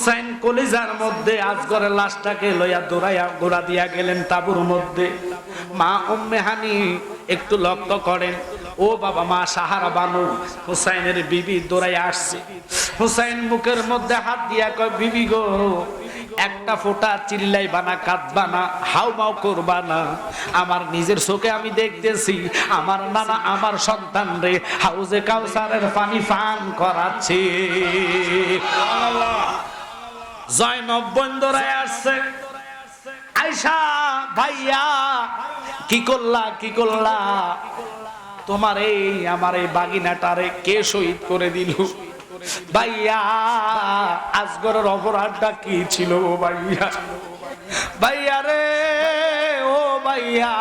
হুসাইন কলিজার মধ্যে আজগরের লাশটাকে লইয়া দৌড়াইয়া, গোড়া দিয়া গেলেন তাবুর মধ্যে। মা উম্মে হানি একটু লক্ষ্য করেন, ও বাবা মা সাহারা বানু, হুসাইনের বিবি দৌড়াইয়া আসছে। হুসাইন মুখের মধ্যে হাত দিয়া কয়, বিবি গো, একটা ফোঁটা চিল্লাই বানা কাঁদবা না হাউ মাউ করবা না আমার নিজের চোখে আমি দেখতেছি, আমার নানা, আমার সন্তান রে, হাউজে কাউসারের পানি পান করাচ্ছে। জয়নব বন্দরায় আসছে। আয়সা ভাইয়া, কি করলা কি করলা? তোমার এই, আমার এই বাগিনাটারে কে শহীদ করে দিল? ভাইয়া, আজগরের অপরাধটা কি ছিল ও ভাইয়া? ভাইয়া রে, ও ভাইয়া,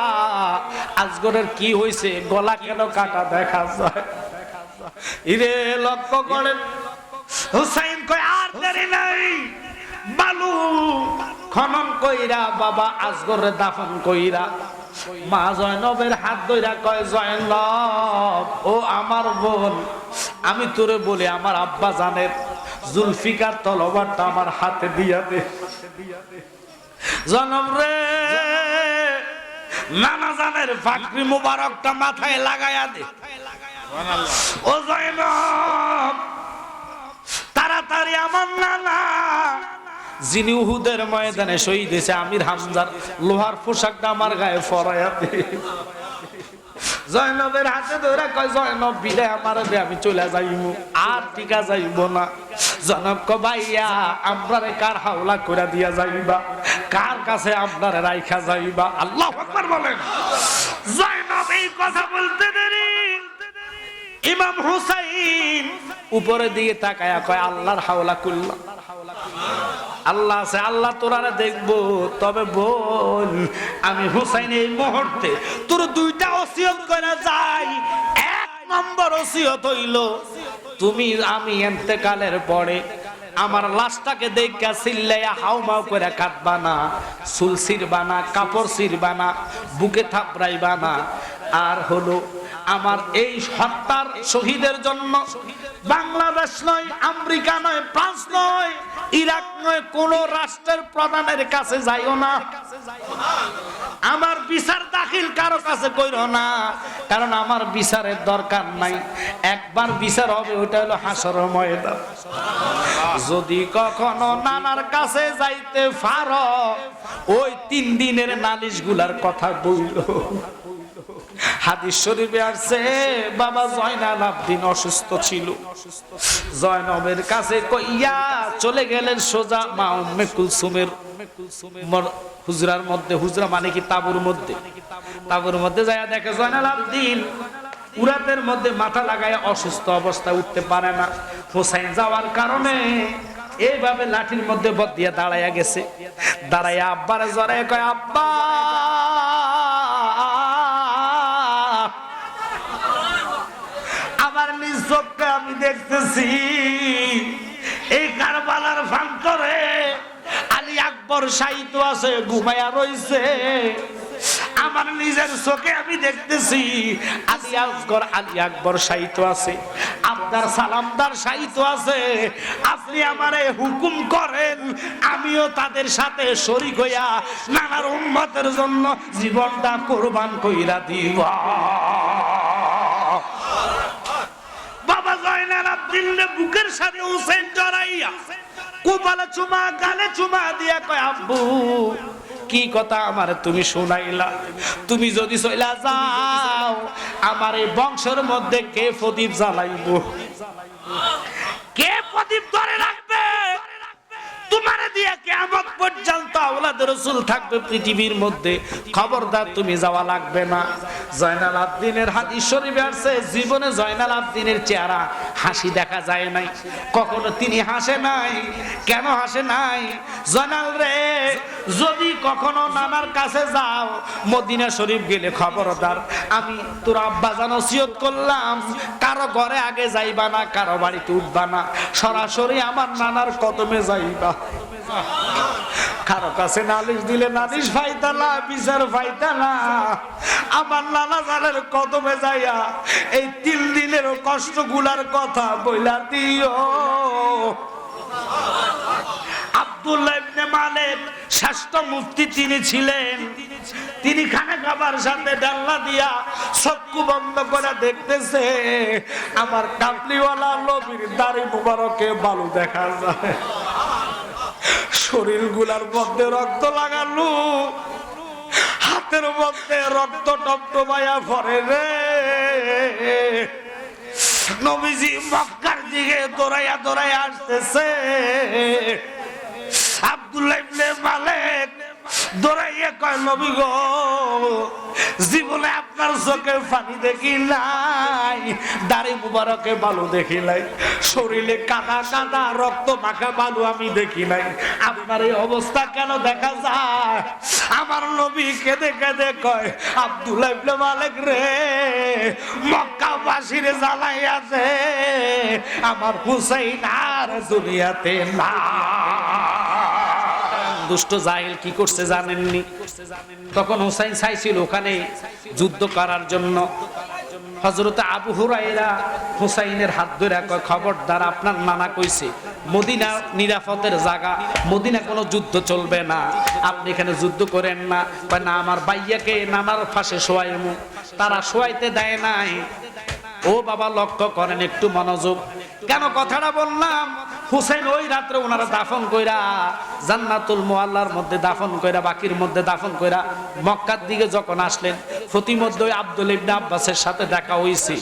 আজগরের কি হয়েছে গলা কেন কাটা দেখা যায়? ইরে লক্ষ্য করেন। হুসাইন কয়, আর দেরি নাই। বালু খনন কইরা, বাবা আজগরে দাফন কইরা। মা জয়নবের হাত ধইরা কয়, জয়নব, ও আমার বোন, আমি তোরে বলি, আমার আব্বা জানের জুলফিকার তলবারটা আমার হাতে দিয়া দে। জনম রে, নানা জানের ফাকরি মুবারকটা মাথায় লাগায়া দে। ও জয়নব, তাড়াতাড়ি আমার নানা যিনি উহুদের ময়দানে শহীদ হয়েছে, আমির হামজার লোহার পোশাকটা আমার গায়ে ফরাইয়া দে জয়নবের হাতে ধরে কয়, জয়নব, বিদায় আমার আমি চলে যাইব আর টিকা যাইব না। জনক ক ভাইয়া, আমরারে কার হাওলা করে দিয়া যাইবা? কার কাছে আপনারে রাইখা যাইবা? আল্লাহ আকবার বলেন। জয়নব এই কথা বলতে দেরি। ইমাম হুসাইন উপরে দিকে তাকায়া কয়, আল্লাহর হাওলা কুল্লা আল্লাহ আছে, আল্লাহ তোরারে দেখব। তবে বল, আমি হুসাইন এই মুহূর্তে তোর দুইটা ওসিয়ত করে যাই। এক নম্বর ওসিয়ত হইল, তুমি, আমি এন্তেকালের পরে আমার লাশটাকে দেখা সিল্লাইয়া হাউমাউ করে কাটবা না চুল ছিড়বা না কাপড় ছিড়বা না বুকে থাপড়াইবা না আর হলো আমার এই হত্যার শহীদের জন্য। বাংলাদেশ নয়, আমেরিকা নয়, ফ্রান্স নয়, ইরাক নয়, কোন রাষ্ট্রের প্রধানের কাছে যাইও না। আমার বিচার দাখিল কারও কাছে কইরো না, কারণ আমার বিচারের দরকার নাই। একবার বিচার হবে ওটা হলো হাসর ময়দান। যদি কখনো নানার কাছে যাইতে পারো, ওই তিন দিনের নালিশগুলার কথা বইল। হাদিস শরীফে আসছে, বাবা জয়নাল আবদিন অসুস্থ ছিল। জয়নবের কাছে কইয়া চলে গেলেন সোজা মা উম্মে কুলসুমের হুজরার মধ্যে, হুজরা মানে কি তাবুর মধ্যে? তাবুর মধ্যে যায় দেখে জয়নাল আবদিন উরাতের মধ্যে মাথা লাগায় অসুস্থ অবস্থা উঠতে পারে না। হোসাইন যাওয়ার কারণে এইভাবে লাঠির মধ্যে বদ দিয়ে দাঁড়াইয়া গেছে। দাঁড়াইয়া আব্বারে জড়াই কয়, আব্বা আমি দেখতেছি, এই কারবালার ফান্তরে আলী আকবর সাহিত্য আছে ঘুমাইয়া রইছে। আমার নিজের চোখে আমি দেখতেছি, আলী আসগর আলী আকবর সাহিত্য আছে। আপনার সালামদার সাহিত্য আছে। আপনি আমারে হুকুম করেন, আমিও তাদের সাথে শরিক হইয়া নানার উন্মতের জন্য জীবনটা কোরবান কইরা দিবা বাবা আব্দিন বুকের সাথে হুসেন জড়াইয়া চুমা, গালে চুমা দিয়া কয়, আব্বু, কি কথা আমার তুমি শুনাইলা? তুমি যদি চইলা যাও, আমার এই বংশের মধ্যে কে প্রদীপ জ্বালাইব? কে প্রদীপ ধরে রাখবে? তোমারে দিয়ে কেমন পর্যন্ত আওলাদ রসুল থাকবে পৃথিবীর মধ্যে। খবরদার তুমি যাওয়া লাগবে না। জয়নাল আবদিনের হাদিস শরীফে আসছে, জীবনে জয়নাল আবদিনের চেহারা হাসি দেখা যায় নাই। কখনো তিনি হাসে নাই, কেন হাসে নাই? জয়নাল রে, যদি কখনো নানার কাছে যাও, মদিনা শরীফ গেলে খবরদার। আমি তোর আব্বা জানো সিয়ত করলাম, কারও ঘরে আগে যাইবা না, কারও বাড়িতে উঠবা না। সরাসরি আমার নানার কদমে যাইবা। কারও কাছে নালিশ দিলে নালিশ ফাইতালা, বিচার ফাইতালা। আমার নানা জানের কদমে যাইয়া এই তিন দিনের কষ্টগুলার কথা বইলা দিও। আমার কাপলিওয়ালা নবীর দাড়ি মুবারকে বালু দেখা যায়। শরীরগুলার মধ্যে রক্ত লাগালু। হাতের মধ্যে রক্ত টপটমায়া ভরে রে। নবীজি মক্কার দিকে দৌড়াইয়া দৌড়াইয়া আসতেছে। আব্দুল্লাহ মালিক দৌড়াইয়া কয়, নবী গো জীবনে আপনার চোখে পানি দেখি নাই, দাড়ি মুবারকে বালু দেখি নাই, শরীরে কাদা কাদা, রক্ত মাখা বালু আমি দেখি নাই। আপনার এই অবস্থা কেন দেখা যায়? আমার নবী কেঁদে কেঁদে কয় আব্দুল্লাহ ইবনে মালিক রে মক্কা বাসিরে জ্বালাই আছে, আমার হুসাইন আর দুনিয়াতে না দুষ্ট জাহিল কি করছে জানেননি? তখন হুসাইন চাইছিল ওখানে যুদ্ধ করার জন্য। হজরত আবু হুরাইরা হুসাইনের হাত ধরে কয়, খবরদার, আপনার নানা কইছে, মদিনা নিরাপদের জায়গা, মদিনা কোনো যুদ্ধ চলবে না। আপনি এখানে যুদ্ধ করেন না। না, আমার বাইয়াকে নানার ফাঁসে শোয়াইমু। তারা শোয়াইতে দেয় নাই। ও বাবা, লক্ষ্য করেন, একটু মনোযোগ। কেন, কথাটা বললাম হুসেন ওই রাত্রে ওনারা দাফন কইরা জান্নাতুল মোয়াল্লার মধ্যে দাফন কইরা, বাকির মধ্যে দাফন কইরা মক্কার দিকে যখন আসলেন, প্রতিমধ্যে ওই আব্দুল ইবনে আব্বাসের সাথে দেখা হইছে।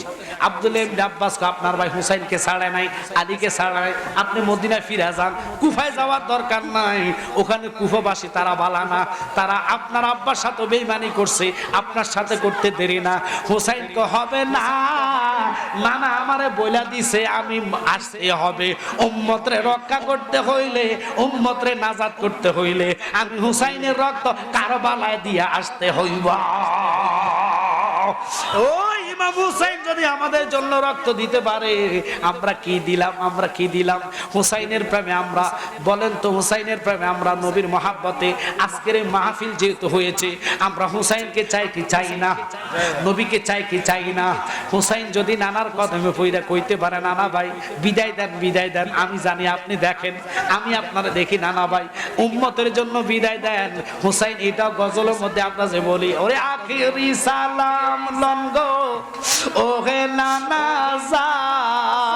আব্দুল ইবনে আব্বাস আপনার ভাই হুসাইনকে ছাড়ে নাই, আলীকে ছাড়ে নাই, আপনি মদিনায় ফিরে যান, কুফায় যাওয়ার দরকার নাই, ওখানে কুফাবাসী তারা বালা না, তারা আপনার আব্বার সাথে বেইমানি করছে, আপনার সাথে করতে দেরি না। হুসাইনকে হবে না। না না আমারে বইলা দিছে, আমি আসতে হবে। উম্মতরে রক্ষা করতে হইলে, উম্মতরে করতে হইলে, আমি হুসাইনের রক্ত কারবালায় দিয়া আসতে হইবা। ইমাম হুসাইন, যদি আমাদের জন্য রক্ত দিতে পারে, আমরা কি দিলাম, আমরা কি দিলাম? হুসাইনের প্রেমে আমরা, বলেন তো হুসাইনের প্রেমে আমরা নবীর মহাব্বতে আজকের এই মাহফিল যেহেতু হয়েছে, আমরা হুসাইনকে চাই কি চাই না? নবীকে চাই কি চাই না? হুসাইন যদি নানার কদমে পইরা কইতে পারে, নানা ভাই, বিদায় দেন বিদায় দেন, আমি জানি আপনি দেখেন, আমি আপনারা দেখি, নানা ভাই, উম্মতের জন্য বিদায় দেন। হুসাইন, এটা গজলের মধ্যে আমরা যে বলি, ওরে আখিরি সালাম লঙ্গ ওহে নানা জান।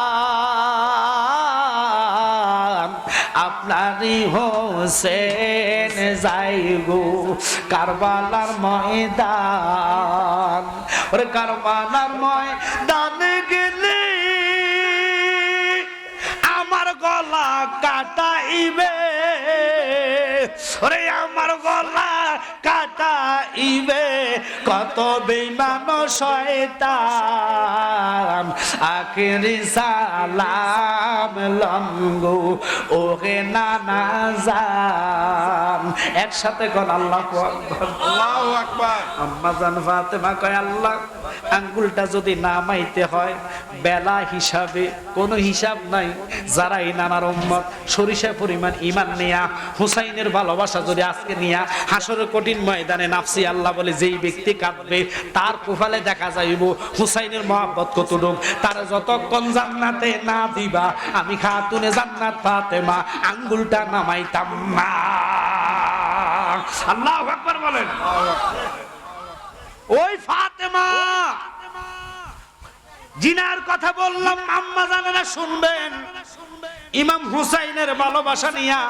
আপনারই হোসেন যাইগো কারবালার ময়দান। ওরে কারবালার ময়দান গেলে আমার গলা কাটাইবে। ওরে আমার গলা কাটাইবে কত বেমান শয়তান। আখিরি সালাম লঙ্গু ওহে নানা যান একসাথে কোন আল্লাহ আল্লাহু আকবার। আম্মা জান ফাতেমা কয় আল্লাহ আঙ্গুলটা যদি না মাইতে হয়, বেলা হিসাবে কোনো হিসাব নাই। যারা এই নানার উম্মত, সরিষা পরিমাণ ইমান নিয়া, হুসাইনের ভালোবাসা যদি আজকে নিয়া হাসরের কঠিন ময়দানে নাফসি আল্লাহ বলে যেই ব্যক্তি কাঁদবে, তার কুফালে দেখা যাইব হুসাইনের মহাব্বত কতটুক। তার যতক্ষণ জান্নাতে না দিবা, আমি খাতুনে জান্নাত ফাতেমা, আঙ্গুলটা নামাইতাম না। আল্লাহ আকবার বলেন ওই ফাতেমা জিনার কথা বললাম, আম্মা জানেনা, শুনবেন। ইমাম হুসাইনের ভালোবাসা নিয়া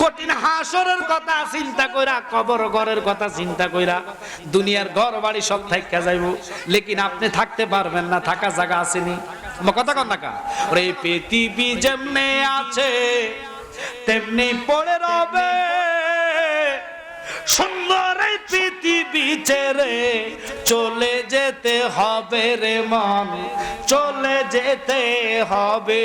কঠিন হাসরের কথা চিন্তা কইরা, কবর ঘরের কথা চিন্তা কইরা দুনিয়ার ঘর বাড়ি সব থাইকা যাইব। লেকিন আপনি থাকতে পারবেন না, থাকা জায়গা আসেনি। কথা কন না ওরে পৃথিবী যেমনে আছে, তেমনি পড়ে রবে। সুন্দর পৃথিবী চলে যেতে হবে রে মন চলে যেতে হবে।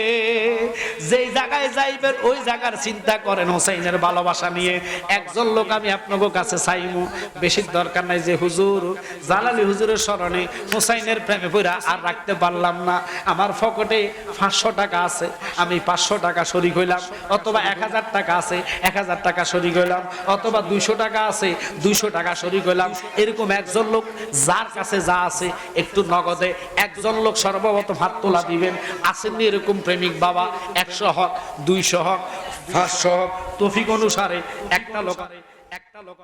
যেই জায়গায় যাইবেন, ওই জায়গার চিন্তা করেন হোসাইনের ভালোবাসা নিয়ে। একজন লোক আমি আপনাদের কাছে চাইমু। বেশি দরকার নাই যে হুজুর, জালালি হুজুরের স্মরণে হোসাইনের প্রেমে পড়া আর রাখতে পারলাম না। আমার ফকটে পাঁচশো টাকা আছে, আমি পাঁচশো টাকা শরিক হইলাম, অথবা এক হাজার টাকা আছে, এক হাজার টাকা শরিক হইলাম, অথবা দুইশো টাকা আছে, দুইশো টাকা শরিক হইলাম। এরকম একজন লোক যার কাছে যা আছে একটু নগদে, একজন লোক সর্বপ্রথম ভাত তোলা দিবেন। আসেননি এরকম প্রেমিক বাবা, একশো হক, দুইশো হক, পাঁচশো হক, তফিক অনুসারে একটা লোক একটা লোক